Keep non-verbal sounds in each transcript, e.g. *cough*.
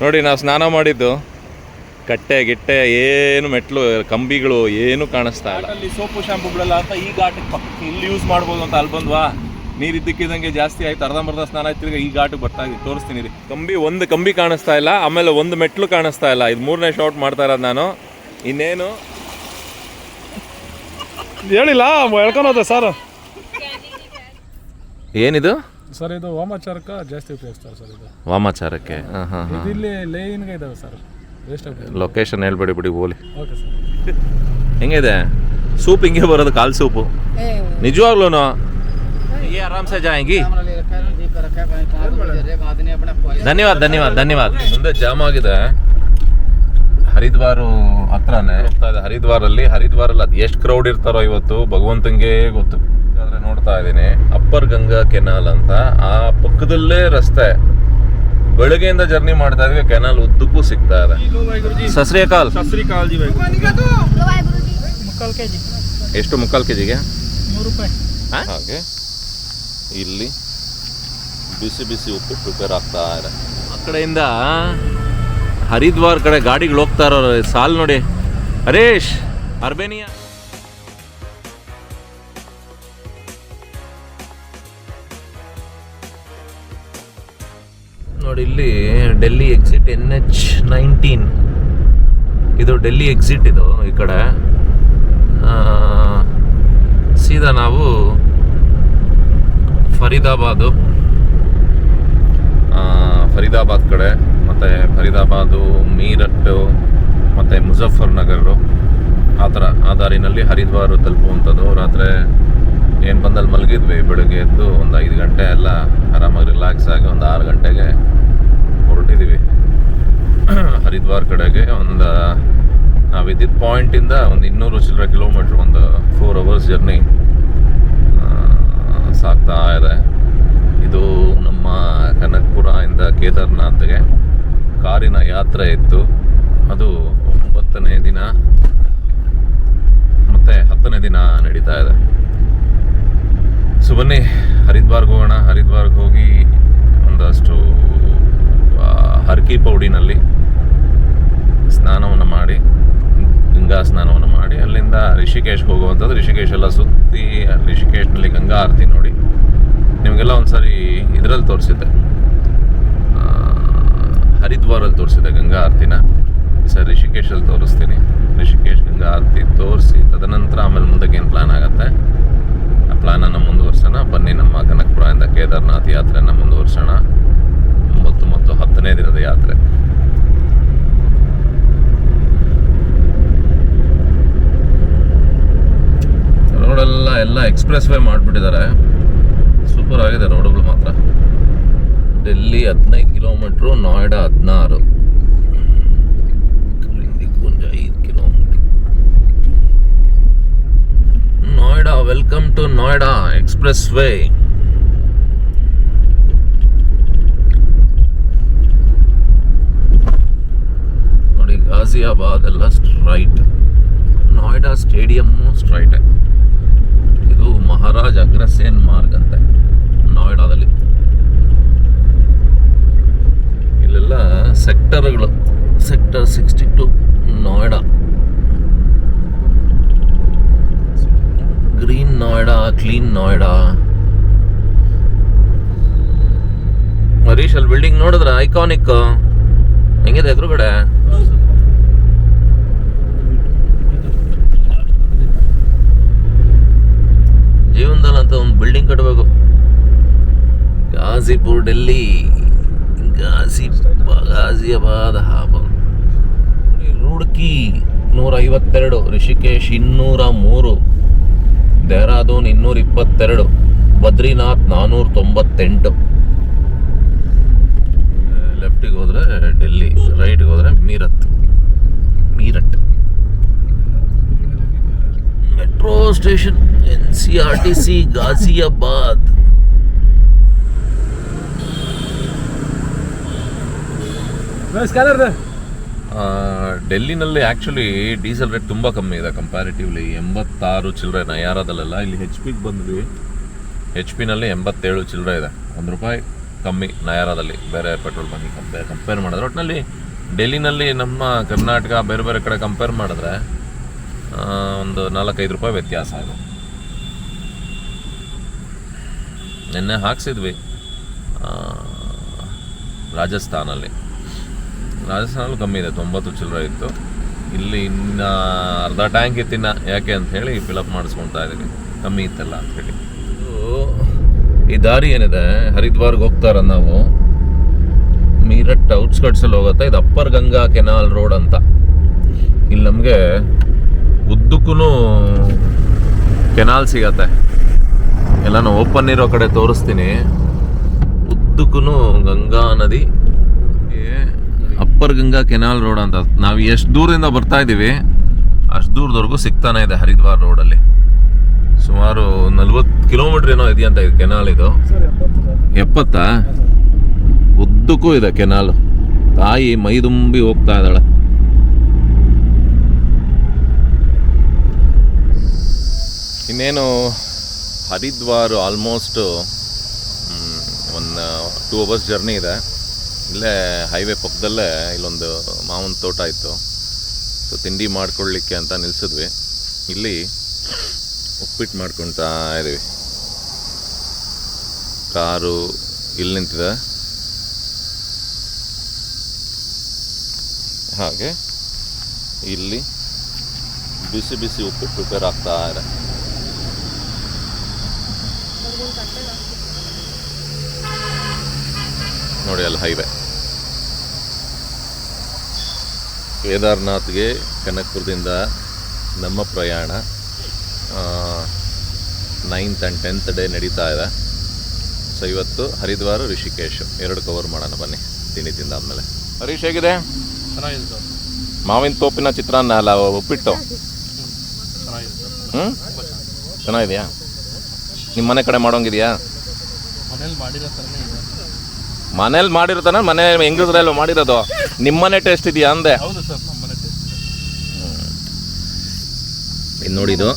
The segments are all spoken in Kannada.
ನೋಡಿ ನಾವು ಸ್ನಾನ ಮಾಡಿದ್ದು ಕಟ್ಟೆ ಗಿಟ್ಟೆ ಏನು ಮೆಟ್ಲು ಕಂಬಿಗಳು ಏನು ಕಾಣಿಸ್ತಾ ಇಲ್ಲ. ಅಲ್ಲಿ ಸೋಪು ಶಾಂಪುಗಳೆಲ್ಲ ಅಂತ ಈ ಘಾಟಿಗೆ ಪಕ್ಕ ಇಲ್ಲಿ ಯೂಸ್ ಮಾಡ್ಬೋದು ಅಂತ ಅಲ್ಲಿ ಬಂದ್ವಾ? ನೀರು ಇದ್ದಕ್ಕಿದ್ದಂಗೆ ಜಾಸ್ತಿ ಆಯ್ತು ಅರ್ಧಂಬರ್ಧ ಸ್ನಾನ ಆಯ್ತು ತಿರ್ಗಾ ಈ ಘಾಟಿಗೆ ಬರ್ತಾ ಇದ್ದೀವಿ ತೋರಿಸ್ತೀನಿ ರೀ ಕಂಬಿ ಒಂದು ಕಂಬಿ ಕಾಣಿಸ್ತಾ ಇಲ್ಲ ಆಮೇಲೆ ಒಂದು ಮೆಟ್ಲು ಕಾಣಿಸ್ತಾ ಇಲ್ಲ. ಇದು ಮೂರನೇ ಶಾರ್ಟ್ ಮಾಡ್ತಾ ಇರೋದು ನಾನು. ಇನ್ನೇನು? ಹೇಳಿಲ್ಲ ಹೇಳ್ಕೊಳೋದೆ ಸರ್. ಏನಿದು? ಸರ್ ಇದು ವಾಮಾಚಾರಕ್ಕೆ ಜಾಸ್ತಿ ಉಪಯೋಗಿಸ್ತಾರೆ ಸರ್ ಇದು ವಾಮಾಚಾರಕ್ಕೆ ಹಾಂ ಹಾಂ ಹಾಂ ಇದು ಇಲ್ಲಿ ಲೇನ್ಗೆ ಇದಾವೆ ಸರ್ ವೇಸ್ಟ್ ಆಗ್ತದೆ ಲೊಕೇಶನ್ ಹೇಳ್ಬೇಡಿ ಬಿಡಿ ಓಲಿ ಓಕೆ ಸರ್ ಹೆಂಗಿದೆ ಸೂಪ್ ಹಿಂಗೆ ಬರೋದು ಕಾಲ್ ಸೂಪು ನಿಜವಾಗ್ಲೂ ये आराम से जाएंगी ಧನ್ಯವಾದ ಧನ್ಯವಾದ ಧನ್ಯವಾದ ಮುಂದೆ ಜಾಮ್ ಆಗಿದೆ ಹರಿದ್ವಾರ ಹತ್ರನೇ ಹೋಗ್ತಾ ಇದೆ ಹರಿದ್ವಾರಲ್ಲಿ ಹರಿದ್ವಾರಲ್ಲಿ ಅದು ಎಷ್ಟು ಕ್ರೌಡ್ ಇರ್ತಾರೋ ಇವತ್ತು ಭಗವಂತಂಗೆ ಗೊತ್ತು ಆದ್ರೆ ನೋಡ್ತಾ ಇದ್ದೀನಿ. ಅಪ್ಪರ್ ಗಂಗಾ ಕೆನಾಲ್ ಅಂತ. ಆ ಪಕ್ಕದಲ್ಲೇ ರಸ್ತೆ. ಬೆಳಗ್ಗೆಯಿಂದ ಜರ್ನಿ ಮಾಡ್ತಾ ಇದ್ವಿ ಕೆನಾಲ್ ಉದ್ದಕ್ಕೂ ಸಿಗ್ತಾ ಇದೆ. ಸಸ್ರಿಯಕಾಲ್ ಮುಕ್ಕಾಲು ಕೆ ಜಿ ಎಷ್ಟು ಮುಕ್ಕಾಲು ಕೆಜಿಗೆ? ನೂರು ರೂಪಾಯಿ. ಹಾಗೆ. ಇಲ್ಲಿ ಬಿಸಿ ಬಿಸಿ ಉಪ್ಪು ಪ್ರಿಪೇರ್ ಆಗ್ತಾ ಇದೆ. ಆ ಕಡೆಯಿಂದ ಹರಿದ್ವಾರ್ ಕಡೆ ಗಾಡಿಗಳು ಹೋಗ್ತಾ ಇರೋ ಸಾಲ್ ನೋಡಿ. ಹರೀಶ್ ಅರ್ಬೇನಿಯಾ. ನೋಡಿ ಇಲ್ಲಿ Delhi exit N H nineteen. ಇದು ಡೆಲ್ಲಿ ಎಕ್ಸಿಟ್ ಇದು ಈ ಕಡೆ. ಸೀದಾ ನಾವು ಫರೀದಾಬಾದು. ಫರೀದಾಬಾದ್ ಕಡೆ, ಮತ್ತು ಫರೀದಾಬಾದು ಮೀರಟ್ಟು ಮತ್ತು ಮುಜಫರ್ ನಗರು ಆ ಥರ, ಆ ದಾರಿನಲ್ಲಿ ಹರಿದ್ವಾರ ತಲುಪುವಂಥದ್ದು. ರಾತ್ರಿ ಏನು ಬಂದಲ್ಲಿ ಮಲಗಿದ್ವಿ, ಬೆಳಗ್ಗೆ ಎದ್ದು ಒಂದು ಐದು ಗಂಟೆ ಎಲ್ಲ ಆರಾಮಾಗಿ ರಿಲ್ಯಾಕ್ಸ್ ಆಗಿ ಒಂದು ಆರು ಗಂಟೆಗೆ ಹೊರಟಿದ್ದೀವಿ ಹರಿದ್ವಾರ್ ಕಡೆಗೆ ಒಂದು ನಾವಿದ್ದಿದ್ದ ಪಾಯಿಂಟಿಂದ ಒಂದು ಇನ್ನೂರು ಚಿಲ್ಲರೆ ಕಿಲೋಮೀಟ್ರ್ ಒಂದು ಫೋರ್ ಅವರ್ಸ್ ಜರ್ನಿ ಸಾಕ್ತಾ ಇದೆ. ಇದು ನಮ್ಮ ಕನಕಪುರ ಇಂದ ಕೇದಾರ್ನಾಥ್ಗೆ ಕಾರಿನ ಯಾತ್ರೆ ಇತ್ತು. ಅದು ಒಂಬತ್ತನೇ ದಿನ, ಮತ್ತೆ ಹತ್ತನೇ ದಿನ ನಡೀತಾ ಇದೆ. ಸೊ ಬನ್ನಿ ಹರಿದ್ವಾರ್ಗೆ ಹೋಗೋಣ. ಹರಿದ್ವಾರ್ಗೆ ಹೋಗಿ ಒಂದಷ್ಟು ಹರ್ಕಿ ಪೌಡಿನಲ್ಲಿ ಸ್ನಾನವನ್ನು ಮಾಡಿ, ಗಂಗಾ ಸ್ನಾನವನ್ನು ಮಾಡಿ, ಅಲ್ಲಿಂದ ರಿಷಿಕೇಶ್ ಹೋಗುವಂಥದ್ದು. ರಿಷಿಕೇಶ್ ಎಲ್ಲ ಸುತ್ತಿ ರಿಷಿಕೇಶ್ನಲ್ಲಿ ಗಂಗಾ ಆರತಿ ನೋಡಿ. ನಿಮಗೆಲ್ಲ ಒಂದ್ಸರಿ ಇದರಲ್ಲಿ ತೋರಿಸಿದ್ದೆ. ಹರಿದ್ವಾರಲ್ಲಿ ತೋರಿಸಿದ್ದೆ ಗಂಗಾ ಆರತಿನ. ಸರ್ ರಿಷಿಕೇಶಲ್ಲಿ ತೋರಿಸ್ತೀನಿ. ರಿಷಿಕೇಶ್ ಗಂಗಾ ಆರತಿ ತೋರಿಸಿ, ತದನಂತರ ಆಮೇಲೆ ಮುಂದಕ್ಕೆ ಏನು ಪ್ಲಾನ್ ಆಗುತ್ತೆ? ಆ ಪ್ಲ್ಯಾನನ್ನು ಮುಂದುವರ್ಸೋಣ. ಬನ್ನಿ ನಮ್ಮ ಕನಕಪುರದಿಂದ ಕೇದಾರ್ನಾಥ್ ಯಾತ್ರೆಯನ್ನು ಮುಂದುವರ್ಸೋಣ. ಒಂಬತ್ತು ಮತ್ತು ಹತ್ತನೇ ದಿನದ ಯಾತ್ರೆ. ರೋಡೆಲ್ಲ ಎಲ್ಲ ಎಕ್ಸ್ಪ್ರೆಸ್ ವೇ ಮಾಡಿಬಿಟ್ಟಿದ್ದಾರೆ. ಸೂಪರ್ ಆಗಿದೆ ರೋಡುಗಳು ಮಾತ್ರ. ಡೆಲ್ಲಿ ಹದಿನೈದು ಕಿಲೋಮೀಟ್ರು, ನೋಯ್ಡಾ ಹದಿನಾರು. ಐದು kilometre. Noida, welcome to Noida expressway. Ghaziabad ಎಲ್ಲ straight. Noida stadium straight. Maharaj Agrasen Marg ಅಂತ, ನೋಯ್ಡಾದಲ್ಲಿ. ಇಲ್ಲೆಲ್ಲ ಸೆಕ್ಟರ್ಗಳು, sector sixty two Noida. Green Noida, clean Noida. Harish, ಅಲ್ಲಿ ಬಿಲ್ಡಿಂಗ್ ನೋಡಿದ್ರೆ ಐಕಾನಿಕ್. ಹೆಂಗಿದೆ ಎದುರುಗಡೆ? ಜೀವನದಲ್ಲಂತ ಒಂದು ಬಿಲ್ಡಿಂಗ್ ಕಟ್ಟಬೇಕು ಗಾಜಿಪುರ್ ಡೆಲ್ಲಿ. ಗಾಜಿ ಗಾಜಿಯಾಬಾದ್ ಹಾಬರ್ ರೂಡ್ಕಿ ನೂರ ಐವತ್ತೆರಡು ರಿಷಿಕೇಶ್ ಇನ್ನೂರ ಮೂರು ದೇಹರಾದೂನ್ ಇನ್ನೂರ ಇಪ್ಪತ್ತೆರಡು ಬದ್ರಿನಾಥ್ ನಾನ್ನೂರ ತೊಂಬತ್ತೆಂಟು ಲೆಫ್ಟಿಗೆ ಹೋದರೆ ಡೆಲ್ಲಿ, ರೈಟ್ಗೆ ಹೋದ್ರೆ Meerut. Meerut metro station. C R T C Ghaziabad ಡೆಲ್ಲಿನಲ್ಲಿ actually diesel rate ತುಂಬ ಕಮ್ಮಿ ಇದೆ ಕಂಪ್ಯಾರಿಟಿವ್ಲಿ ಎಂಬತ್ತಾರು ಚಿಲ್ಲರೆ ನಯಾರದಲ್ಲೆಲ್ಲ ಇಲ್ಲಿ ಹೆಚ್ ಪಿಗೆ ಬಂದ್ವಿ. ಹೆಚ್ ಪಿನಲ್ಲಿ ಎಂಬತ್ತೇಳು ಚಿಲ್ಲರೆ ಇದೆ. ಒಂದು ರೂಪಾಯಿ ಕಮ್ಮಿ ನಯಾರದಲ್ಲಿ ಬೇರೆ ಪೆಟ್ರೋಲ್ ಬಂಕ್ ಕಂಪೇರ್ ಕಂಪೇರ್ ಮಾಡಿದ್ರೆ. ಒಟ್ಟಿನಲ್ಲಿ ಡೆಲ್ಲಿನಲ್ಲಿ ನಮ್ಮ ಕರ್ನಾಟಕ ಬೇರೆ ಬೇರೆ ಕಡೆ ಕಂಪೇರ್ ಮಾಡಿದ್ರೆ ಒಂದು ನಾಲ್ಕೈದು ರೂಪಾಯಿ ವ್ಯತ್ಯಾಸ ಇದೆ ನಿನ್ನೆ ಹಾಕ್ಸಿದ್ವಿ ರಾಜಸ್ಥಾನಲ್ಲಿ. ರಾಜಸ್ಥಾನಲ್ಲಿ ಕಮ್ಮಿ ಇದೆ, ತೊಂಬತ್ತು ಚಿಲ್ಲರೆ ಇತ್ತು. ಇಲ್ಲಿ ಇನ್ನು ಅರ್ಧ ಟ್ಯಾಂಕ್ ಇತ್ತಿನ ಯಾಕೆ ಅಂತ ಹೇಳಿ ಫಿಲಪ್ ಮಾಡಿಸ್ಕೊಳ್ತಾ ಇದ್ದೀವಿ ಕಮ್ಮಿ ಇತ್ತಲ್ಲ ಅಂತ ಹೇಳಿ. ಈ ದಾರಿ ಏನಿದೆ, ಹರಿದ್ವಾರ್ಗೆ ಹೋಗ್ತಾರ ನಾವು. ಮೀರಟ್ ಔಟ್ಸ್ಕಟ್ಸಲ್ಲಿ ಹೋಗುತ್ತೆ, ಇದು ಅಪ್ಪರ್ ಗಂಗಾ ಕೆನಾಲ್ ರೋಡ್ ಅಂತ. ಇಲ್ಲಿ ನಮಗೆ ಉದ್ದಕ್ಕೂ ಕೆನಾಲ್ ಸಿಗತ್ತೆ. ಎಲ್ಲಾನು ಓಪನ್ ಇರೋ ಕಡೆ ತೋರಿಸ್ತೀನಿ. ಉದ್ದಕ್ಕೂ ಗಂಗಾ ನದಿ. ಅಪ್ಪರ್ ಗಂಗಾ ಕೆನಾಲ್ ರೋಡ್ ಅಂತ. ನಾವು ಎಷ್ಟು ದೂರದಿಂದ ಬರ್ತಾ ಇದ್ದೀವಿ ಅಷ್ಟು ದೂರದವರೆಗೂ ಸಿಗ್ತಾನೆ ಇದೆ ಹರಿದ್ವಾರ್ ರೋಡಲ್ಲಿ ಸುಮಾರು ನಲ್ವತ್ತು ಕಿಲೋಮೀಟರ್ ಏನೋ ಇದೆಯಂತ ಇದು ಕೆನಾಲ್ ಇದು. ಎಪ್ಪತ್ತಾ ಉದ್ದಕ್ಕೂ ಇದೆ ಕೆನಾಲ್ ತಾಯಿ ಮೈದುಂಬಿ ಹೋಗ್ತಾ ಇದ್ದಾಳೆ. ಇನ್ನೇನು ಹರಿದ್ವಾರ್ ಆಲ್ಮೋಸ್ಟ್ ಒಂದು ಟೂ ಅವರ್ಸ್ ಜರ್ನಿ ಇದೆ. ಇಲ್ಲೇ ಹೈವೇ ಪಕ್ಕದಲ್ಲೇ ಇಲ್ಲೊಂದು ಮಾವಿನ ತೋಟ ಇತ್ತು. ಸೊ ತಿಂಡಿ ಮಾಡ್ಕೊಳ್ಳಿಕ್ಕೆ ಅಂತ ನಿಲ್ಸಿದ್ವಿ. ಇಲ್ಲಿ ಉಪ್ಪಿಟ್ಟು ಮಾಡ್ಕೊತಾ ಇದ್ದೀವಿ ಕಾರು ಇಲ್ಲಿ ನಿಂತಿದೆ. ಹಾಗೆ ಇಲ್ಲಿ ಬಿಸಿ ಬಿಸಿ ಉಪ್ಪಿಟ್ಟು ಪ್ರಿಪೇರ್ ಆಗ್ತಾ ಇದೆ. ನೋಡಿ ಅಲ್ಲಿ ಹೈವೇ ಕೇದಾರ್ನಾಥ್ಗೆ ಕನಕ್ಪುರದಿಂದ ನಮ್ಮ ಪ್ರಯಾಣ ನೈನ್ತ್ ಆ್ಯಂಡ್ ಟೆಂತ್ ಡೇ ನಡೀತಾ ಇದೆ. ಸೊ ಇವತ್ತು ಹರಿದ್ವಾರ ರಿಷಿಕೇಶ್. ಎರಡು ಕವರ್ ಮಾಡೋಣ ಬನ್ನಿ. ತಿಂಡಿ ತಿಂದಾದ್ಮೇಲೆ. ಹರೀಶ್ ಹೇಗಿದೆ? ಮಾವಿನ ತೋಪಿನ ಚಿತ್ರಾನ್ನ ಅಲ್ಲ ಉಪ್ಪಿಟ್ಟು? ಹ್ಞೂ ಚೆನ್ನಾಗಿದೆಯಾ? ನಿಮ್ಮ ಮನೆ ಕಡೆ ಮಾಡೋಂಗಿದೆಯಾ? ಮನೇಲಿ ಮಾಡಿರ್ತಾನೆ ಮನೆ ಹೆಂಗಸ್ರಲ್ವ ಮಾಡಿರೋದು. ನಿಮ್ಮನೆ ಟೇಸ್ಟ್ ಇದೆಯಾ ಅಂದೆ. ಹೌದು ಸರ್ ಟೇಸ್ಟ್ ಇದು. ನೋಡಿದು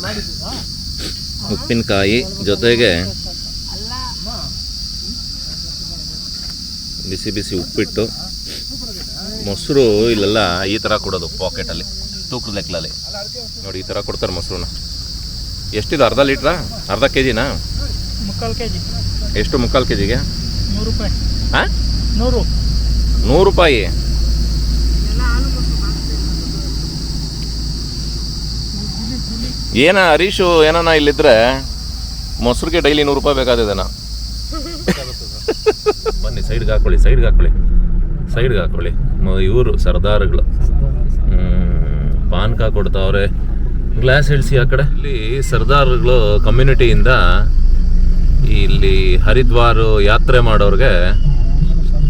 ಉಪ್ಪಿನಕಾಯಿ ಜೊತೆಗೆ ಬಿಸಿ ಬಿಸಿ ಉಪ್ಪಿಟ್ಟು. ಮೊಸರು ಇಲ್ಲೆಲ್ಲ ಈ ಥರ ಕೊಡೋದು ಪಾಕೆಟಲ್ಲಿ ತೂಕದ ಲೆಕ್ಕಲಲ್ಲಿ ನೋಡಿ ಈ ಥರ ಕೊಡ್ತಾರೆ ಮೊಸರನ್ನ. ಎಷ್ಟಿದೆ ಅರ್ಧ ಲೀಟ್ರಾ ಅರ್ಧ ಕೆ ಜಿನಾ ಮುಕ್ಕಾಲು ಕೆ ಜಿ ಎಷ್ಟು ಮುಕ್ಕಾಲು ಕೆ ಜಿಗೆ ನೂರು ರೂಪಾಯಿ. ಹಾಂ? ನೂರು. ನೂರು ರೂಪಾಯಿ. ಏನ ಹರೀಶು ಏನಾನ ಇಲ್ಲಿದ್ರೆ ಮೊಸರಿಗೆ ಡೈಲಿ ನೂರು ರೂಪಾಯಿ ಬೇಕಾದಿದೆನಾ ಬನ್ನಿ ಸೈಡ್ಗೆ ಹಾಕೊಳ್ಳಿ ಸೈಡ್ಗೆ ಹಾಕೊಳ್ಳಿ. ಸೈಡ್ಗೆ ಹಾಕೊಳ್ಳಿ. ಇವರು ಸರ್ದಾರ್ಗಳು. ಹ್ಮ್, ಪಾನ್ಕ ಕೊಡ್ತಾವ್ರೆ. ಗ್ಲಾಸ್ ಇಳಿಸಿ ಆ ಕಡೆ. ಇಲ್ಲಿ ಸರ್ದಾರ್ಗಳು ಕಮ್ಯುನಿಟಿಯಿಂದ ಇಲ್ಲಿ ಹರಿದ್ವಾರ ಯಾತ್ರೆ ಮಾಡೋರ್ಗೆ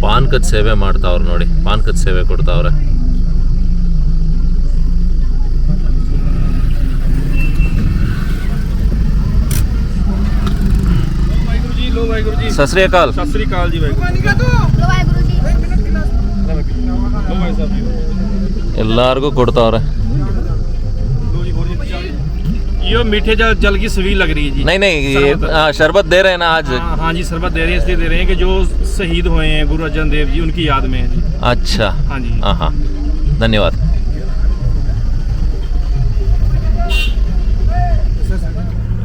ಪಾನ್ಕದ ಸೇವೆ ಮಾಡ್ತಾವ್ರು ನೋಡಿ ಪಾನ್ಕದ ಸೇವೆ ಕೊಡ್ತಾವ್ರೆ. ਸਤਿ ਸ੍ਰੀ ಎಲ್ಲಾರ್ಗೂ ಕೊಡ್ತಾವ್ರೆ. ये मीठे जल जल की सवी लग रही है जी नहीं नहीं ये शरबत। हाँ, शरबत दे रहे हैं ना आज हाँ हाँ जी शरबत दे रहे हैं इसलिए दे रहे हैं कि जो शहीद हुए हैं गुरु अर्जन देव जी उनकी याद में है जी अच्छा हाँ जी हाँ हाँ ಧನ್ಯವಾದ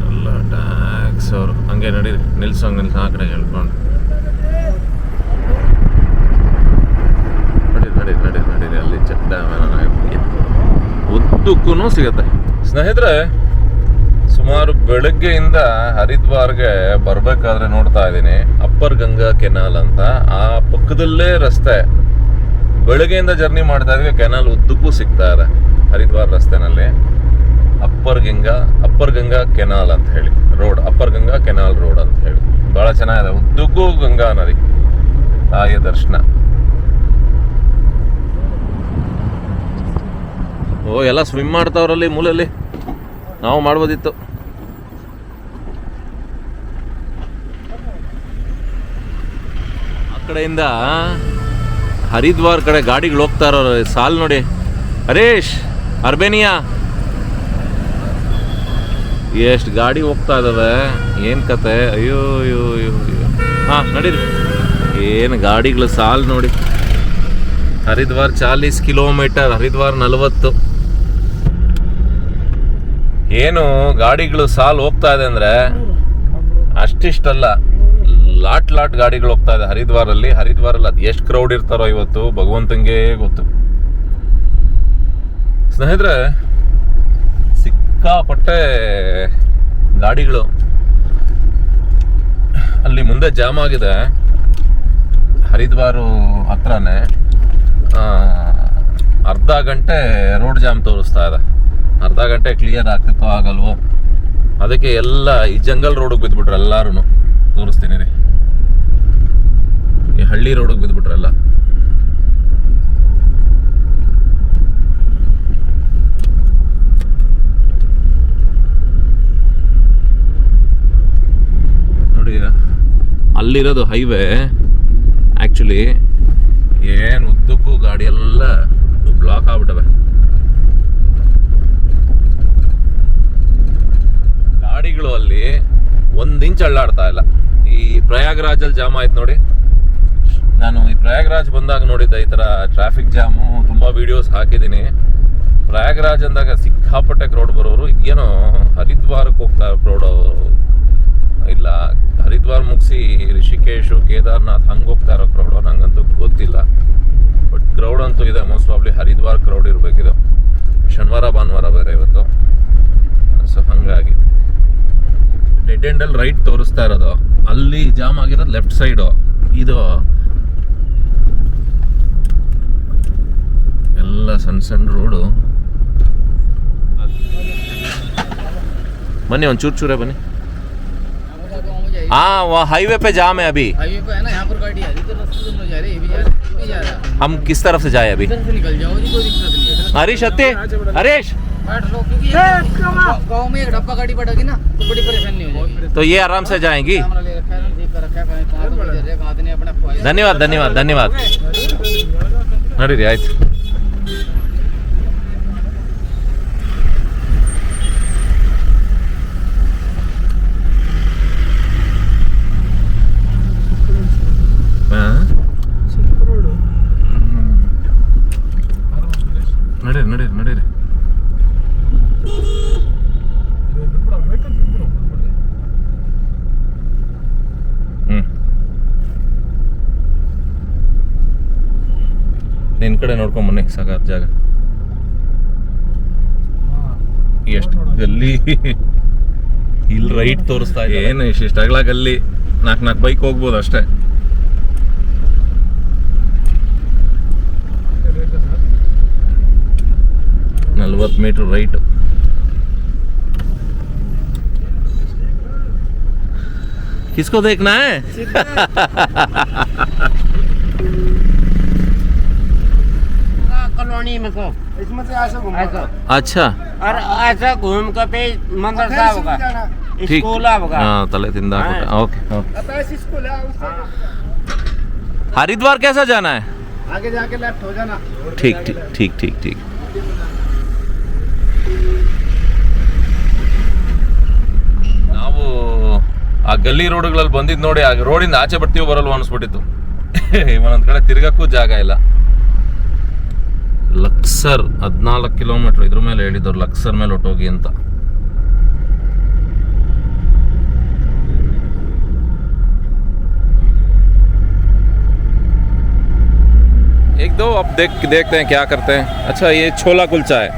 ಎಲ್ಲ ಟ್ಯಾಕ್ಸ್ ಅವರು ಹಂಗೆ ನಡೀರಿ ನಿಲ್ಸಂಗ್ ನಿಲ್ಸ ಆ ಕಡೆ ಹೇಳ್ಕೊಂಡು ನಡೀರಿ ನಡೀರಿ ನಡೀರಿ ನಡೀರಿ ಅಲ್ಲಿ ಚೆಕ್ ಡ್ಯಾಮ್ ಉದ್ದಕ್ಕೂ ಸಿಗತ್ತೆ ಸ್ನೇಹಿತರೆ ಸುಮಾರು ಬೆಳಗ್ಗೆಯಿಂದ ಹರಿದ್ವಾರ್ಗೆ ಬರಬೇಕಾದ್ರೆ ನೋಡ್ತಾ ಇದ್ದೀನಿ. ಅಪ್ಪರ್ ಗಂಗಾ ಕೆನಾಲ್ ಅಂತ. ಆ ಪಕ್ಕದಲ್ಲೇ ರಸ್ತೆ. ಬೆಳಗ್ಗೆಯಿಂದ ಜರ್ನಿ ಮಾಡ್ತಾ ಇದ್ವಿ, ಕೆನಾಲ್ ಉದ್ದಕ್ಕೂ ಸಿಗ್ತಾ ಇದೆ, Haridwar ರಸ್ತೆನಲ್ಲಿ. Upper Ganga upper Ganga canal ಅಂತ ಹೇಳಿ. Road, upper Ganga canal road ಅಂತ ಹೇಳಿ. ಬಹಳ ಚೆನ್ನಾಗಿದೆ. ಉದ್ದಕ್ಕೂ ಗಂಗಾ ನದಿ. ತಾಯಿಯ ದರ್ಶನ. ಓ, ಎಲ್ಲ ಸ್ವಿಮ್ ಮಾಡ್ತಾವ್ರಲ್ಲಿ ಮೂಲಲ್ಲಿ ನಾವು ಮಾಡ್ಬೋದಿತ್ತು. ಕಡೆಯಿಂದ ಹರಿದ್ವಾರ್ ಕಡೆ ಗಾಡಿಗಳು ಹೋಗ್ತಾ ಇರೋ ಸಾಲ್ ನೋಡಿ. ಹರೀಶ್, ಅರ್ಬೇನಿಯಾ. ಎಷ್ಟು ಗಾಡಿ ಹೋಗ್ತಾ ಇದಾವೆ? ಏನು ಕತೆ? ಅಯ್ಯೋ ಅಯ್ಯೋ ಅಯ್ಯೋ ಅಯ್ಯೋ. ಹಾಂ, ನಡೀರಿ. ಏನು ಗಾಡಿಗಳು ಸಾಲು ನೋಡಿ. ಹರಿದ್ವಾರ್ ಚಾಲೀಸ್ ಕಿಲೋಮೀಟರ್, ಹರಿದ್ವಾರ್ ನಲವತ್ತು. ಏನು ಗಾಡಿಗಳು ಸಾಲು ಹೋಗ್ತಾ ಇದೆ ಅಂದ್ರೆ ಅಷ್ಟಿಷ್ಟಲ್ಲ. ಲಾಟ್ ಲಾಟ್ ಗಾಡಿಗಳು ಹೋಗ್ತಾ ಇದೆ. ಹರಿದ್ವಾರಲ್ಲಿ ಹರಿದ್ವಾರಲ್ಲಿ ಅದು ಎಷ್ಟು ಕ್ರೌಡ್ ಇರ್ತಾರೋ ಇವತ್ತು, ಭಗವಂತಂಗೆ ಗೊತ್ತು. ಸ್ನೇಹಿತರೆ, ಸಿಕ್ಕಾಪಟ್ಟೆ ಗಾಡಿಗಳು ಅಲ್ಲಿ ಮುಂದೆ ಜಾಮ್ ಆಗಿದೆ. ಹರಿದ್ವಾರು ಹತ್ರನೇ ಅರ್ಧ ಗಂಟೆ ರೋಡ್ ಜಾಮ್ ತೋರಿಸ್ತಾ ಇದೆ. ಅರ್ಧ ಗಂಟೆ ಕ್ಲಿಯರ್ ಆಗ್ತಿತ್ತು ಆಗಲ್ವೋ? ಅದಕ್ಕೆ ಎಲ್ಲ ಈ ಜಂಗಲ್ ರೋಡಿಗೆ ಬಿದ್ದುಬಿಟ್ರೆ ಎಲ್ಲರೂ ತೋರಿಸ್ತೀನಿ ರೀ. ಈ ಹಳ್ಳಿ ರೋಡಿಗೆ ಬಿದ್ಬಿಟ್ರಲ್ಲ. ನೋಡಿ ಅಲ್ಲಿರೋದು ಹೈವೇ ಆ್ಯಕ್ಚುಲಿ ಏನು ಉದ್ದಕ್ಕೂ ಗಾಡಿ ಎಲ್ಲ ಬ್ಲಾಕ್ ಆಗ್ಬಿಟ್ಟವೆ. ಗಾಡಿಗಳು ಅಲ್ಲಿ ಒಂದು ಇಂಚ್ ಅಳ್ಳಾಡ್ತಾ ಇಲ್ಲ. ಈ ಪ್ರಯಾಗ್ರಾಜಲ್ಲಿ ಜಾಮ್ ಆಯ್ತು ನೋಡಿ. ನಾನು ಈ ಪ್ರಯಾಗ್ರಾಜ್ ಬಂದಾಗ ನೋಡಿದ್ದೆ ಈ ಥರ ಟ್ರಾಫಿಕ್ ಜಾಮು ತುಂಬ ವಿಡಿಯೋಸ್ ಹಾಕಿದ್ದೀನಿ. ಪ್ರಯಾಗ್ರಾಜ್ ಅಂದಾಗ ಸಿಕ್ಕಾಪಟ್ಟೆ ಕ್ರೌಡ್ ಬರೋರು. ಏನೋ ಹರಿದ್ವಾರಕ್ಕೆ ಹೋಗ್ತಾ ರೋಡ್ ಇಲ್ಲ, ಹರಿದ್ವಾರ ಮುಗಿಸಿ ರಿಷಿಕೇಶು, ಕೇದಾರ್ನಾಥ್ ಹಂಗೆ ಹೋಗ್ತಾ ಇರೋ ಕ್ರೌಡು ನನಗಂತೂ ಗೊತ್ತಿಲ್ಲ. ಬಟ್ ಕ್ರೌಡ್ ಅಂತೂ ಇದೆ ಮೋಸ್ಟ್ ಪ್ರಾಬ್ಲಿ ಹರಿದ್ವಾರ ಕ್ರೌಡ್ ಇರಬೇಕಿದು. ಶನಿವಾರ, ಭಾನುವಾರ ಬೇರೆ ಇವತ್ತು. ಸೊ ಹಾಗಾಗಿ. ಡೆಡ್ ಎಂಡಲ್ಲಿ ರೈಟ್ ತೋರಿಸ್ತಾ ಇರೋದು. ಅಲ್ಲಿ ಜಾಮ್ ಆಗಿರೋದು ಲೆಫ್ಟ್ ಸೈಡು ಇದು ಸಣ್ಣ ಸಣ್ಣ ರೋಡು ಬನ್ನಿ ಒಂದು ಚೂರು ಚೂರೇ ಬನ್ನಿ हाँ वो हाईवे पे जाम है अभी हाईवे पे है ना यहाँ पर गाड़ी आ रही तो रास्ते दोनों जा रहे हैं ये भी जा रहा है ये भी जा रहा है हम किस तरफ से जाए अभी इधर से निकल जाओ जी कोई दिक्कत नहीं है हरीश हत्ते हरीश बैठ लो क्योंकि ये गाँव में एक डब्बा गाड़ी पड़ेगी ना तो बड़ी परेशानी हो जाएगी तो ये आराम से जाएंगी कैमरा ले रखा है ना ನೋಡ್ಕೊಂಡ್ ಬನ್ನಿ ಸಾಕಾದ ಜಾಗ ಎಷ್ಟು ಗಲ್ಲಿ ಇಲ್ಲಿ ರೈಟ್ ತೋರಿಸ್ತಾ ಇದೆ. ಏನು ಇಷ್ಟಿಷ್ಟ ಅಗಲ ಗಲ್ಲಿ ನಾಲ್ಕು ನಾಲ್ಕು ಬೈಕ್ ಹೋಗ್ಬೋದು ಅಷ್ಟೇ ನಲ್ವತ್ತು ಮೀಟ್ರ್ ರೈಟ್ किसको देखना है कॉलोनी में को इसमें से ऐसे घूम ऐसा अच्छा और ऐसा घूम के पे मंदिर साहब होगा ठीक स्कूल होगा हाँ तले तिंदा हाँ। ओके ओके स्कूल है उससे हरिद्वार कैसा जाना है आगे जाके लेफ्ट हो जाना ठीक ठीक ठीक ठीक ठीक ನಾವು ಆ ಗಲ್ಲಿ ರೋಡ್ಗಳಲ್ಲಿ ಬಂದಿದ್ ನೋಡಿ ಆ ರೋಡಿಂದ ಆಚೆ ಬರ್ತೀವೋ ಬರಲ್ವ ಅನ್ಸ್ಬಿಟ್ಟಿತ್ತು *laughs* ಒಂದೊಂದ್ ಕಡೆ ತಿರ್ಗಕ್ಕೂ ಜಾಗ ಇಲ್ಲ ಲಕ್ಸರ್ ಹದಿನಾಲ್ಕು ಕಿಲೋಮೀಟರ್ ಇದ್ರ ಮೇಲೆ ಹೇಳಿದ್ರು ಲಕ್ಸರ್ ಮೇಲೆ ಹೊಟ್ಟೋಗಿ ಅಂತ एक दो अब देख देखते हैं क्या करते हैं अच्छा ये छोला कुलचा है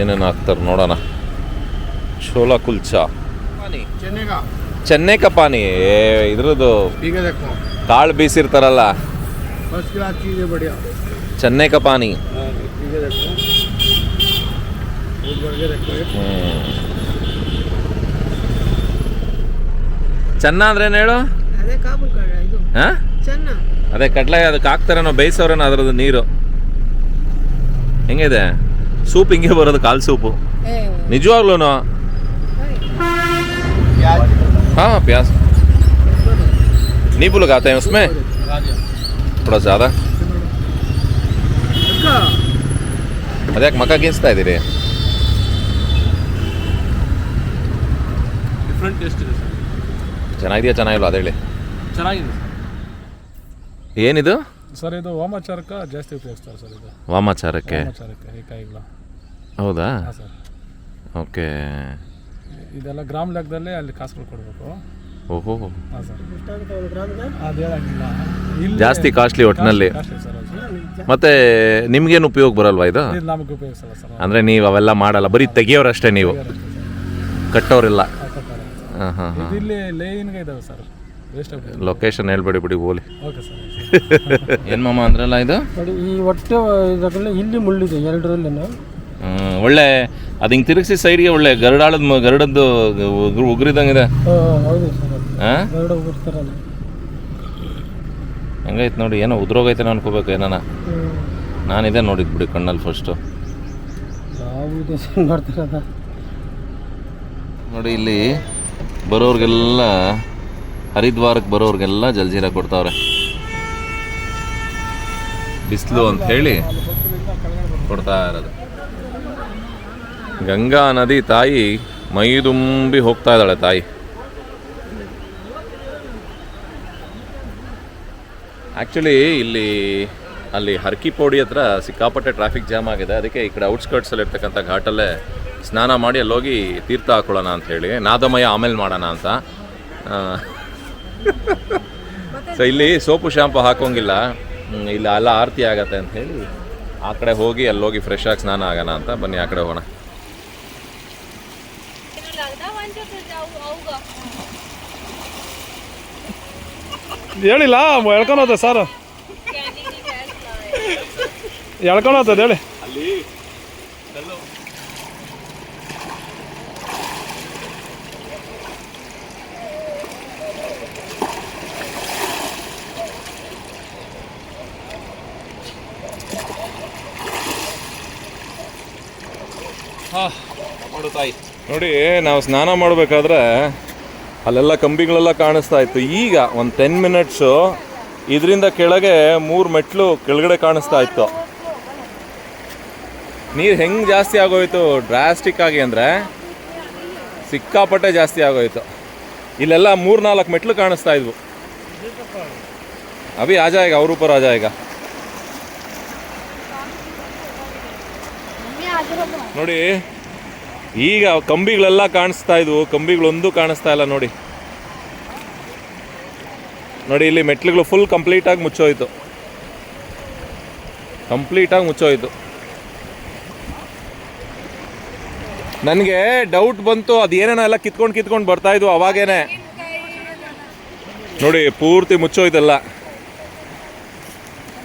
ಏನೇನು ಹಾಕ್ತಾರೆ ನೋಡೋಣ. ಶೋಲಾ ಕುಲ್ಚಾ. ಚೆನ್ನೈ ಕಪಾನಿ ಇದ್ರದ್ದು ಕಾಳು ಬೀಸಿರ್ತಾರಲ್ಲ. ಚೆನ್ನೈ ಕಪಾನಿ ಚೆನ್ನ ಅಂದ್ರೆ ಹೇಳು? ಅದೇ ಕಡ್ಲೆ ಅದಕ್ಕೆ ಹಾಕ್ತಾರೇನೋ ಬೇಯಿಸೋರೇನೋ ಅದ್ರದ್ದು ನೀರು. ಹೆಂಗಿದೆ? ಸೂಪ್ ಹಿಂಗೆ ಬರೋದು ಕಾಲು ಸೂಪು ಏ ನಿಜವಾಗ್ಲೂ हाँ प्याज नींबू लगाते हैं उसमें थोड़ा ज़्यादा ಅದ್ಯಾಕೆ ಮಕ್ಕ ಗಿನ್ಸ್ತಾ ಇದ್ದೀರಿ ಡಿಫ್ರೆಂಟ್ ಟೇಸ್ಟ್ ಇದೆ ಸರ್ ಚೆನ್ನಾಗಿದೆಯಾ ಚೆನ್ನಾಗಿಲ್ವಾ ಅದೇಳಿ ಚೆನ್ನಾಗಿದೆ ಏನಿದು ಸರ್ ಇದು ವಾಮಾಚಾರಕ್ಕೆ ಜಾಸ್ತಿ ಉಪಯೋಗಿಸ್ತಾರೆ ಸರ್ ಇದು ವಾಮಾಚಾರಕ್ಕೆ ವಾಮಾಚಾರಕ್ಕೆ ಈ ಕಾಯಿಗಳು ಹೌದಾ? ಹಾಂ ಸರ್. ಓಕೆ. ಇದೆಲ್ಲ ಗ್ರಾಮ ಲೆಕ್ಕದಲ್ಲೇ ಅಲ್ಲಿ ಕಾಸುಗಳು ಕೊಡಬೇಕು. ಓಹೋ. ಹಾಂ ಸರ್. ಅದು ಹೇಳಂಗಿಲ್ಲ ಇಲ್ಲಿ ಜಾಸ್ತಿ ಕಾಸ್ಟ್ಲಿ ಒಟ್ಟಿನಲ್ಲಿ ಕಾಸ್ಟ್ಲಿ ಸರ್ ಅದು. ಮತ್ತೆ ನಿಮ್ಗೇನು ಉಪಯೋಗ ಬರಲ್ವಾ ಇದು? ಇದು ನಮಗೆ ಉಪಯೋಗಿಸಲ್ಲ ಸರ್ ಅಂದರೆ ನೀವು ಅವೆಲ್ಲ ಮಾಡಲ್ಲ ಬರೀ ತೆಗಿಯೋರಷ್ಟೇ ನೀವು. ಕಟ್ಟೋರಿಲ್ಲ. ಹಾಕೋತಾರೆ ಹಾಂ ಹಾಂ ಹಾಂ. ಇಲ್ಲಿ ಲೈನ್ಗೆ ಇದಾವೆ ಸರ್. ವೇಸ್ಟ್ ಆಗ್ತದೆ ಲೊಕೇಶನ್ ಹೇಳ್ಬೇಡಿ ಬಿಡಿ ಓಲಿ ಓಕೆ ಸರ್ *laughs* ಏನು ಮಾಮ ಅಂದ್ರಲ್ಲ ಇದು? ನೋಡಿ ಈ ಒಟ್ಟು ಇದರಲ್ಲಿ ಇಲ್ಲಿ ಮುಳ್ಳಿದೆ ಎರಡರಲ್ಲೂ ಒಳ್ಳೆ ಅದು ಹಿಂಗೆ ತಿರುಗಿಸಿ ಸೈಡ್ಗೆ ಒಳ್ಳೆ ಗರುಡಾಳದ ಗರಡದ್ದು ಉಗ್ರ- ಉಗ್ರಿದಂಗಿದೆ. ಹಾಂ ಹಂಗೈತೆ ನೋಡಿ ಏನೋ ಉದ್ರೋಗ ಉದ್ರೋಗೈತೆ ಅನ್ಕೋಬೇಕು ಏನಾನ. ನಾನಿದೆ ನೋಡಿದ್ ಬಿಡಿ ಕಣ್ಣಲ್ಲಿ ಫಸ್ಟು. ನೋಡಿ ಇಲ್ಲಿ ಬರೋರಿಗೆಲ್ಲ ಹರಿದ್ವಾರಕ್ಕೆ ಬರೋರಿಗೆಲ್ಲ ಜಲ್ಜೀರ ಕೊಡ್ತಾವ್ರೆ. ಬಿಸಿಲು ಅಂತ ಹೇಳಿ ಕೊಡ್ತಾ ಇರೋದು. ಗಂಗಾ ನದಿ ತಾಯಿ ಮೈದುಂಬಿ ಹೋಗ್ತಾ ಇದ್ದಾಳೆ ತಾಯಿ. ಆ್ಯಕ್ಚುಲಿ ಇಲ್ಲಿ, ಅಲ್ಲಿ ಹರ್ಕಿಪೋಡಿ ಹತ್ರ ಸಿಕ್ಕಾಪಟ್ಟೆ ಟ್ರಾಫಿಕ್ ಜಾಮ್ ಆಗಿದೆ. ಅದಕ್ಕೆ ಈ ಕಡೆ ಔಟ್ಸ್ಕರ್ಟ್ಸಲ್ಲಿ ಇರ್ತಕ್ಕಂಥ ಘಾಟಲ್ಲೇ ಸ್ನಾನ ಮಾಡಿ ಅಲ್ಲೋಗಿ ತೀರ್ಥ ಹಾಕೊಳ್ಳೋಣ ಅಂತ ಹೇಳಿ. ನಾದಮಯ ಆಮೇಲೆ ಮಾಡೋಣ ಅಂತ. ಸೊ ಇಲ್ಲಿ ಸೋಪು ಶಾಂಪು ಹಾಕೋಂಗಿಲ್ಲ. ಇಲ್ಲ ಎಲ್ಲ ಆರತಿ ಆಗತ್ತೆ ಅಂತ ಹೇಳಿ ಆ ಕಡೆ ಹೋಗಿ ಅಲ್ಲೋಗಿ ಫ್ರೆಶ್ ಆಗಿ ಸ್ನಾನ ಆಗೋಣ ಅಂತ. ಬನ್ನಿ ಆ ಕಡೆ ಹೋಗೋಣ. ಹೇಳಿಲ್ಲ ಎಳ್ಕೊಳತ್ತ ಸರ್. ಎಳ್ಕೊಳತ್ತದ ಹೇಳಿ. ನೋಡಿ ನಾವು ಸ್ನಾನ ಮಾಡಬೇಕಾದ್ರೆ ಅಲ್ಲೆಲ್ಲ ಕಂಬಿಗಳೆಲ್ಲ ಕಾಣಿಸ್ತಾ ಇತ್ತು. ಈಗ ಒಂದು ಟೆನ್ ಮಿನಿಟ್ಸು ಇದರಿಂದ ಕೆಳಗೆ ಮೂರು ಮೆಟ್ಲು ಕೆಳಗಡೆ ಕಾಣಿಸ್ತಾ ಇತ್ತು. ನೀರು ಹೆಂಗೆ ಜಾಸ್ತಿ ಆಗೋಯ್ತು? ಡ್ರಾಸ್ಟಿಕ್ ಆಗಿ ಅಂದರೆ ಸಿಕ್ಕಾಪಟ್ಟೆ ಜಾಸ್ತಿ ಆಗೋಯ್ತು. ಇಲ್ಲೆಲ್ಲ ಮೂರು ನಾಲ್ಕು ಮೆಟ್ಲು ಕಾಣಿಸ್ತಾ ಇದ್ವು. ಅಭಿ ರಾಜಾ ಈಗ ಅವ್ರ ರಾಜ ಈಗ. ನೋಡಿ ಈಗ ಕಂಬಿಗಳೆಲ್ಲ ಕಾಣಿಸ್ತಾ ಇದ್ವು. ಕಂಬಿಗಳೊಂದು ಕಾಣಿಸ್ತಾ ಇಲ್ಲ ನೋಡಿ. ನೋಡಿ, ಇಲ್ಲಿ ಮೆಟ್ಲುಗಳು ಫುಲ್ ಕಂಪ್ಲೀಟಾಗಿ ಮುಚ್ಚೋಯ್ತು. ಕಂಪ್ಲೀಟಾಗಿ ಮುಚ್ಚೋಯ್ತು. ನನಗೆ ಡೌಟ್ ಬಂತು. ಅದು ಏನೇನೋ ಎಲ್ಲ ಕಿತ್ಕೊಂಡು ಕಿತ್ಕೊಂಡು ಬರ್ತಾ ಇದ್ವು ಅವಾಗೇನೆ. ನೋಡಿ, ಪೂರ್ತಿ ಮುಚ್ಚೋಯ್ತಲ್ಲ.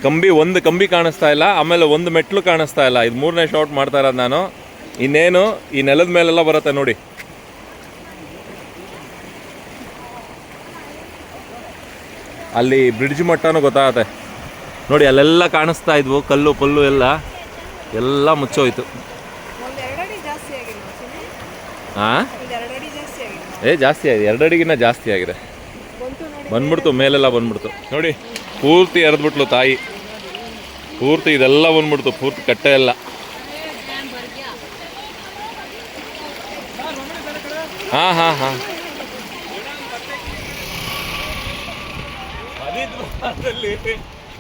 ಕಂಬಿ, ಒಂದು ಕಂಬಿ ಕಾಣಿಸ್ತಾ ಇಲ್ಲ. ಆಮೇಲೆ ಒಂದು ಮೆಟ್ಲು ಕಾಣಿಸ್ತಾ ಇಲ್ಲ. ಇದು ಮೂರನೇ ಶಾರ್ಟ್ ಮಾಡ್ತಾ ಇರೋದು ನಾನು. ಇನ್ನೇನು ಈ ನೆಲದ ಮೇಲೆಲ್ಲ ಬರುತ್ತೆ ನೋಡಿ. ಅಲ್ಲಿ ಬ್ರಿಡ್ಜ್ ಮಟ್ಟನೂ ಗೊತ್ತಾಗತ್ತೆ. ನೋಡಿ ಅಲ್ಲೆಲ್ಲ ಕಾಣಿಸ್ತಾ ಇದ್ವು ಕಲ್ಲು ಪಲ್ಲು ಎಲ್ಲ. ಎಲ್ಲ ಮುಚ್ಚೋಯ್ತು. ಹಾಂ ಏ ಜಾಸ್ತಿ ಆಗಿದೆ. ಎರಡು ಜಾಸ್ತಿ ಆಗಿದೆ. ಬಂದ್ಬಿಡ್ತು ಮೇಲೆಲ್ಲ ಬಂದ್ಬಿಡ್ತು. ನೋಡಿ ಪೂರ್ತಿ ಎರೆದ್ಬಿಟ್ಲು ತಾಯಿ. ಪೂರ್ತಿ ಇದೆಲ್ಲ ಬಂದ್ಬಿಡ್ತು ಪೂರ್ತಿ ಕಟ್ಟೆ ಎಲ್ಲ. ಹಾ ಹಾ ಹಾ.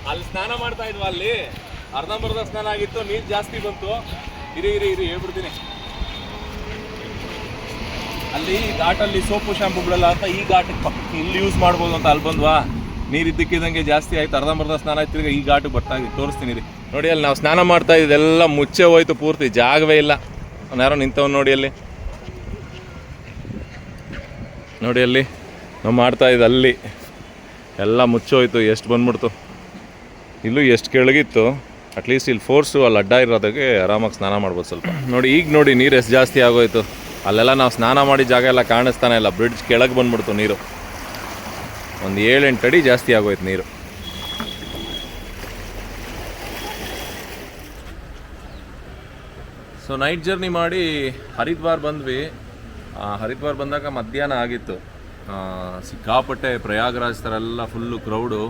ಅಲ್ಲಿ ಸ್ನಾನ ಮಾಡ್ತಾ ಇದ್ವಾ ಅಲ್ಲಿ? ಅರ್ಧಂಬರ್ಧ ಸ್ನಾನ ಆಗಿತ್ತು, ನೀರು ಜಾಸ್ತಿ ಬಂತು. ಇರಿ ಇರಿ ಇರಿ, ಹೇಳ್ಬಿಡ್ತೀನಿ. ಅಲ್ಲಿ ಘಾಟಲ್ಲಿ ಸೋಪು ಶಾಂಪುಗಳೆಲ್ಲ ಅಂತ ಈ ಘಾಟಕ್ಕೆ ಇಲ್ಲಿ ಯೂಸ್ ಮಾಡ್ಬೋದು ಅಂತ ಅಲ್ಲಿ ಬಂದ್ವಾ? ನೀರು ಇದ್ದಕ್ಕಿದ್ದಂಗೆ ಜಾಸ್ತಿ ಆಯ್ತು ಅರ್ಧಂಬರ್ಧ ಸ್ನಾನ ಆಯ್ತು ಈಗ ಈ ಘಾಟಿಗೆ ಬರ್ತಾ ಇದ್ದೀವಿ ತೋರಿಸ್ತೀನಿ ರೀ ನೋಡಿ ಅಲ್ಲಿ ನಾವು ಸ್ನಾನ ಮಾಡ್ತಾ ಇದ್ದೆಲ್ಲ ಮುಚ್ಚೆ ಹೋಯ್ತು ಪೂರ್ತಿ, ಜಾಗವೇ ಇಲ್ಲ. ಯಾರೋ ನಿಂತವ್ ನೋಡಿ ಅಲ್ಲಿ. ನೋಡಿ ಅಲ್ಲಿ. ನಾವು ಮಾಡ್ತಾ ಇದ್ದ ಅಲ್ಲಿ. ಎಲ್ಲ ಮುಚ್ಚೋಯ್ತು, ಎಷ್ಟು ಬಂದ್ಬಿಡ್ತು. ಇಲ್ಲೂ ಎಷ್ಟು ಕೆಳಗಿತ್ತು ಅಟ್ಲೀಸ್ಟ್ ಇಲ್ಲಿ ಫೋರ್ಸು ಅಲ್ಲಿ ಅಡ್ಡ ಇರೋದಕ್ಕೆ ಆರಾಮಾಗಿ ಸ್ನಾನ ಮಾಡ್ಬೋದು ಸ್ವಲ್ಪ. ನೋಡಿ, ಈಗ ನೋಡಿ, ನೀರು ಎಷ್ಟು ಜಾಸ್ತಿ ಆಗೋಯ್ತು. ಅಲ್ಲೆಲ್ಲ ನಾವು ಸ್ನಾನ ಮಾಡಿ ಜಾಗ ಎಲ್ಲ ಕಾಣಿಸ್ತಾನೆ ಇಲ್ಲ. ಬ್ರಿಡ್ಜ್ ಕೆಳಗೆ ಬಂದ್ಬಿಡ್ತು ನೀರು. ಒಂದು ಏಳೆಂಟು ಅಡಿ ಜಾಸ್ತಿ ಆಗೋಯ್ತು ನೀರು. ಸೊ ನೈಟ್ ಜರ್ನಿ ಮಾಡಿ ಹರಿದ್ವಾರ ಬಂದ್ವಿ. ಹರಿದ್ವಾರ್ ಬಂದಾಗ ಮಧ್ಯಾಹ್ನ ಆಗಿತ್ತು. ಸಿಕ್ಕಾಪಟ್ಟೆ ಪ್ರಯಾಗರಾಜ್ ಥರ ಎಲ್ಲ ಫುಲ್ಲು ಕ್ರೌಡು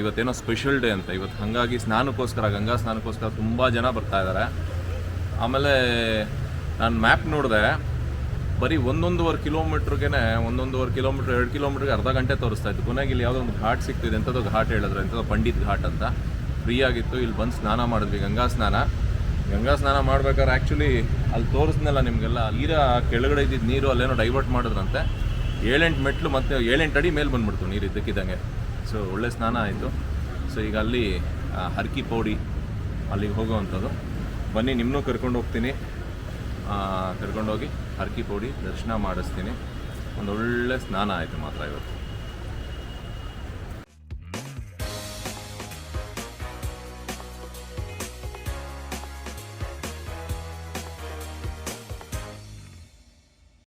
ಇವತ್ತೇನೋ ಸ್ಪೆಷಲ್ ಡೇ ಅಂತ. ಇವತ್ತು ಹಾಗಾಗಿ ಸ್ನಾನಕ್ಕೋಸ್ಕರ, ಗಂಗಾ ಸ್ನಾನಕ್ಕೋಸ್ಕರ ತುಂಬ ಜನ ಬರ್ತಾ ಇದ್ದಾರೆ. ಆಮೇಲೆ ನಾನು ಮ್ಯಾಪ್ ನೋಡಿದೆ. ಬರೀ ಒಂದೊಂದುವರೆ ಕಿಲೋಮೀಟ್ರಿಗೆ ಒಂದೊಂದುವರೆ ಕಿಲೋಮೀಟ್ರ್ ಎರಡು ಕಿಲೋಮೀಟ್ರಿಗೆ ಅರ್ಧ ಗಂಟೆ ತೋರಿಸ್ತಾ ಇತ್ತು. ಕೊನೆಗೆ ಇಲ್ಲಿ ಯಾವುದೋ ಒಂದು ಘಾಟ್ ಸಿಗ್ತಿದೆ ಎಂಥದ್ದು ಘಾಟ್ ಹೇಳಿದ್ರೆ, ಎಂಥದ್ದು ಪಂಡಿತ್ ಘಾಟ್ ಅಂತ. ಫ್ರೀ ಆಗಿತ್ತು, ಇಲ್ಲಿ ಬಂದು ಸ್ನಾನ ಮಾಡಿದ್ವಿ, ಗಂಗಾ ಸ್ನಾನ. ಗಂಗಾ ಸ್ನಾನ ಮಾಡ್ಬೇಕಾದ್ರೆ ಆ್ಯಕ್ಚುಲಿ ಅಲ್ಲಿ ತೋರಿಸ್ನಲ್ಲ ನಿಮಗೆಲ್ಲ ನೀರ ಕೆಳಗಡೆ ಇದ್ದಿದ್ದು ನೀರು ಅಲ್ಲೇನೋ ಡೈವರ್ಟ್ ಮಾಡಿದ್ರಂತೆ. ಏಳೆಂಟು ಮೆಟ್ಲು ಮತ್ತು ಏಳೆಂಟು ಅಡಿ ಮೇಲೆ ಬಂದ್ಬಿಡ್ತು ನೀರು ಇದ್ದಕ್ಕಿದ್ದಂಗೆ. ಸೊ ಒಳ್ಳೆ ಸ್ನಾನ ಆಯಿತು. ಸೊ ಈಗ ಅಲ್ಲಿ ಹರ್ಕಿ ಪೌಡಿ ಅಲ್ಲಿಗೆ ಹೋಗುವಂಥದ್ದು. ಬನ್ನಿ ನಿಮ್ಮನ್ನೂ ಕರ್ಕೊಂಡು ಹೋಗ್ತೀನಿ. ಕರ್ಕೊಂಡೋಗಿ ಹರ್ಕಿ ಪೌಡಿ ದರ್ಶನ ಮಾಡಿಸ್ತೀನಿ. ಒಂದು ಒಳ್ಳೆ ಸ್ನಾನ ಆಯಿತು ಮಾತ್ರ ಇವತ್ತು.